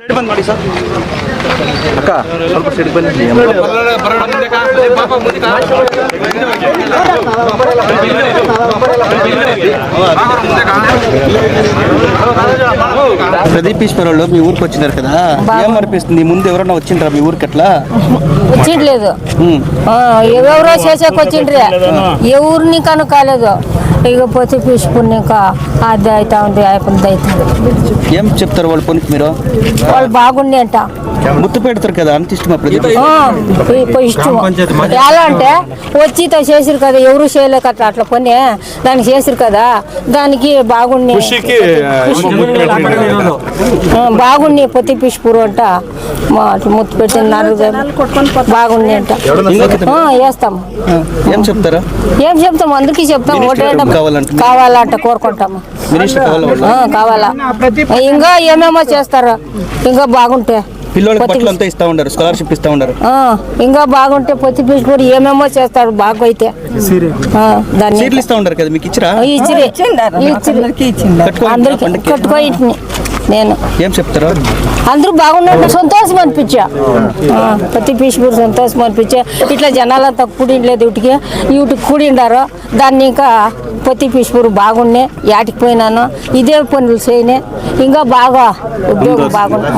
Side ಬಂದ್ ಮಾಡಿ sir ಅಕ್ಕ ಸ್ವಲ್ಪ ಸೈಡ್ ಬನ್ನಿ ప్రదీప్ ఈశ్వరరావు మీ ఊరికి వచ్చినారు కదా ఏమనిపిస్తుంది ముందు ఎవరన్నా వచ్చిండ్రా మీ ఊరికి అట్లా వచ్చిండలేదు ఉమ్. ఆ, ఎవరెవరో చేసేకి వచ్చిండ్రి ఎవరిని కను కాలేదు ఇక పోతే తీసుకుని ఇంకా అది అవుతా ఉంది అయిపోయింది అవుతుంది ఏం చెప్తారు వాళ్ళ పనికి మీరు? వాళ్ళు బాగుండి అంట. ముత్తు పెడతారు కదా? అంత ఇష్టం. ఎలా అంటే వచ్చి చేసిరు కదా ఎవరు చేయలేక అట్లా అట్లా పని దానికి చేసిరు కదా దానికి బాగుండి. బాగుండి పొత్తి పిష్పూరు అంట. మా అట్లా ముత్తు పెట్టినారు బాగుండి అంట. వేస్తాం ఏం చెప్తారా? ఏం చెప్తాం? అందుకే చెప్తాం. ఓటేయడం కావాలంట. కావాలంట కోరుకుంటాము కావాలా. ఇంకా ఏమేమో చేస్తారు. ఇంకా బాగుంటే. పిల్లలకి పొత్తి బట్టలు అంతా ఇస్తా ఉండరు స్కాలర్షిప్ ఇస్తా ఉండరు. ఆ, ఇంకా బాగుంటే పొత్తి పిచ్చుకొని ఏమేమో చేస్తారు బాగా అయితే ఆ, దాన్ని సీట్లు ఇస్తా ఉండరు కదా మీకు ఇచ్చిరా? అందరికి నేను. ఏం చెప్తారు? అందరూ బాగున్నట్టు సంతోషం అనిపించా. ఆ, ప్రతి పీసుపూరు సంతోషం అనిపించా. ఇట్లా జనాలంతా కూడిండలేదు ఇటుకి ఇటుకి కూడిండారు. దాన్ని ఇంకా ప్రతి పీసుపూరు బాగుండే. యాటికి పోయినాను. ఇదే పనులు చేయనే. ఇంకా బాగా ఉద్యోగం బాగుంది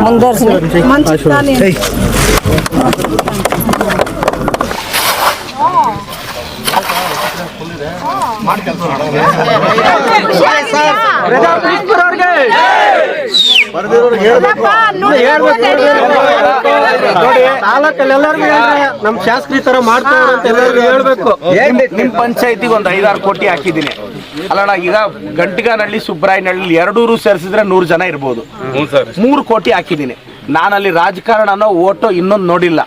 ముందర ತಾಲೂಕಲ್ಲಿ ಎಲ್ಲರಿಗೂ ನಮ್ ಶಾಸ್ತ್ರಿ ತರ ಮಾಡ್ತಾರೆ ಅಂತ ಎಲ್ಲರಿಗೂ ಹೇಳ್ಬೇಕು ನಿಮ್ ಪಂಚಾಯತಿಗೆ ಒಂದ್ ಐದಾರು ಕೋಟಿ ಹಾಕಿದೀನಿ ಅಲ್ಲಣ್ಣ ಈಗ ಗಂಟಿಗಾನಹಳ್ಳಿ ಸುಬ್ರಾಯನಹಳ್ಳಿ ಎರಡೂರು ಸೇರಿಸಿದ್ರೆ ನೂರು ಜನ ಇರ್ಬೋದು. ಮೂರು ಕೋಟಿ ಹಾಕಿದ್ದೀನಿ. ನಾನಲ್ಲಿ ರಾಜಕಾರಣ ಅನ್ನೋ ಓಟು ಇನ್ನೊಂದು ನೋಡಿಲ್ಲ.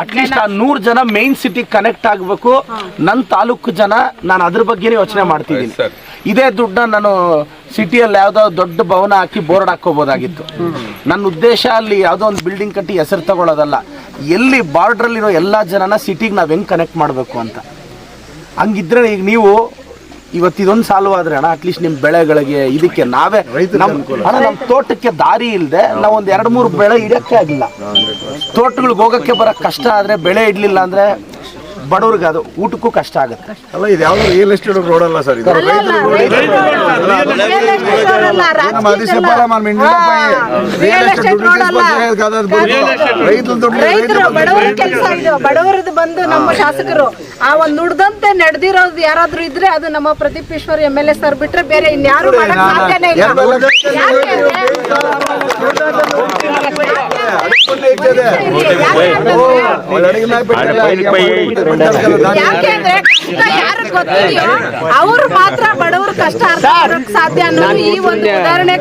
ಅಟ್ಲೀಸ್ಟ್ ಆ ನೂರು ಜನ ಮೈನ್ ಸಿಟಿ ಕನೆಕ್ಟ್ ಆಗಬೇಕು. ನನ್ನ ತಾಲೂಕು ಜನ ನಾನು ಅದ್ರ ಬಗ್ಗೆನೇ ಯೋಚನೆ ಮಾಡ್ತಿದ್ದೀನಿ. ಇದೇ ದುಡ್ಡನ್ನ ನಾನು ಸಿಟಿಯಲ್ಲಿ ಯಾವುದೋ ದೊಡ್ಡ ಭವನ ಹಾಕಿ ಬೋರ್ಡ್ ಹಾಕೋಬೋದಾಗಿತ್ತು ನನ್ನ ಉದ್ದೇಶ ಅಲ್ಲಿ ಯಾವುದೋ ಒಂದು ಬಿಲ್ಡಿಂಗ್ ಕಟ್ಟಿ ಹೆಸರು ತಗೊಳ್ಳೋದಲ್ಲ ಎಲ್ಲಿ ಬಾರ್ಡ್ರಲ್ಲಿರೋ ಎಲ್ಲ ಜನನ ಸಿಟಿಗೆ ನಾವು ಹೆಂಗೆ ಕನೆಕ್ಟ್ ಮಾಡಬೇಕು ಅಂತ. ಹಂಗಿದ್ರೆ ಈಗ ನೀವು ಇವತ್ತು ಸಾಲು ಸಾಲ್ವ್ ಆದ್ರೆ ಅಣ್ಣ ಅಟ್ಲೀಸ್ಟ್ ನಿಮ್ಮ ಬೆಳೆಗಳಿಗೆ ಇದಕ್ಕೆ ನಾವೇ ನಮ್ ಅಣ್ಣ ನಮ್ಮ ತೋಟಕ್ಕೆ ದಾರಿ ಇಲ್ಲದೆ ನಾವು ಒಂದು ಎರಡು ಮೂರು ಬೆಳೆ ಇಡಕ್ಕೆ ಆಗಿಲ್ಲ. ತೋಟಗಳಿಗೆ ಹೋಗಕ್ಕೆ ಬರೋಕ್ಕೆ ಕಷ್ಟ ಆದ್ರೆ ಬೆಳೆ ಇಡ್ಲಿಲ್ಲ ಅಂದ್ರೆ ಬಡವ್ರಿಗೆ ಅದು ಊಟಕ್ಕೂ ಕಷ್ಟ ಆಗುತ್ತೆ. ಅಲ್ಲ ಇದು ಯಾವ್ದು ರಿಯಲ್ ಎಸ್ಟೇಟ್ ರೋಡ್ ಅಲ್ಲ ಸರ್ ಇದು? ಬಡವರದ್ದು ಬಂದು ನಮ್ಮ ಶಾಸಕರು ಆ ಒಂದು ನುಡ್ದಂತೆ ನಡೆದಿರೋದು ಯಾರಾದ್ರೂ ಇದ್ರೆ ಅದು ನಮ್ಮ Pradeep Eshwar M L A sir ಬಿಟ್ರೆ ಬೇರೆ ಇನ್ಯಾರು ಮಾಡಕ್ ಸಾಧ್ಯನೇ ಇಲ್ಲ. ಯಾಕೆಂದ್ರೆ ಅವ್ರು ಮಾತ್ರ ಬಡವ್ರ ಕಷ್ಟ ಅರ್ಥ ಮಾಡಕ್ ಸಾಧ್ಯ ಅನ್ನೋದು ಈ ಒಂದು ಉದಾಹರಣೆ